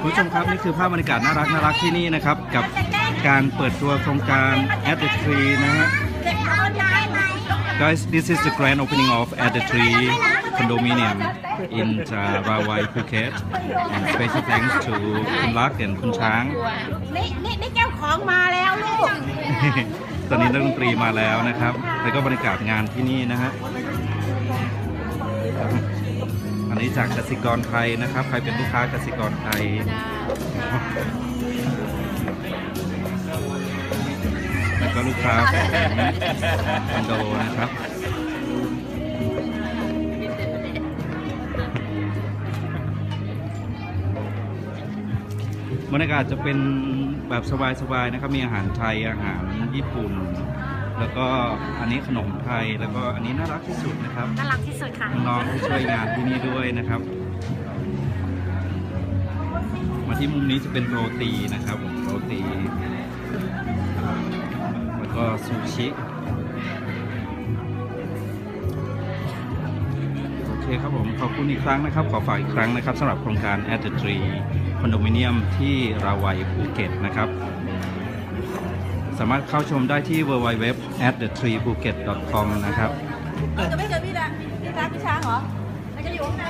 คุณผู้ชมครับนี่คือภาพบรรยากาศน่ารักน่ารักที่นี่นะครับ กับการเปิดตัวโครงการ At the Tree นะฮะ Guys, this is the grand opening of At the Tree condominium in uh, Rawai, Phuket. And special thanks to คุณลักษณ์และคุณช้างนี่นี่นี่เจ้าของมาแล้วลูก ตอนนี้นักดนตรีมาแล้วนะครับ แล้วก็บรรยากาศงานที่นี่นะฮะ จากกสิกรไทยนะครับ ใครเป็นลูกค้ากสิกรไทยแล้วก็ลูกค้าของคอนโดนะครับบรรยากาศจะเป็นแบบสบายๆนะครับ มีอาหารไทยอาหารญี่ปุ่น แล้วก็อันนี้ขนมไทย แล้วก็อันนี้น่ารักที่สุดนะครับ น่ารักที่สุดค่ะน้องๆที่ช่วยงานที่นี่ด้วยนะครับ มาที่มุมนี้จะเป็นโรตีนะครับผมโรตี แล้วก็ซูชิโอเคครับผมขอบคุณอีกครั้งนะครับ ขอฝากอีกครั้งนะครับสำหรับโครงการ At the Tree คอนโดมิเนียมที่ราวัยภูเก็ตนะครับ สามารถเข้าชมได้ที่ www at the tree phuket com นะครับ จะไม่เจอพี่ละพี่รักพี่ช้างเหรอมันจะอยู่ข้างใน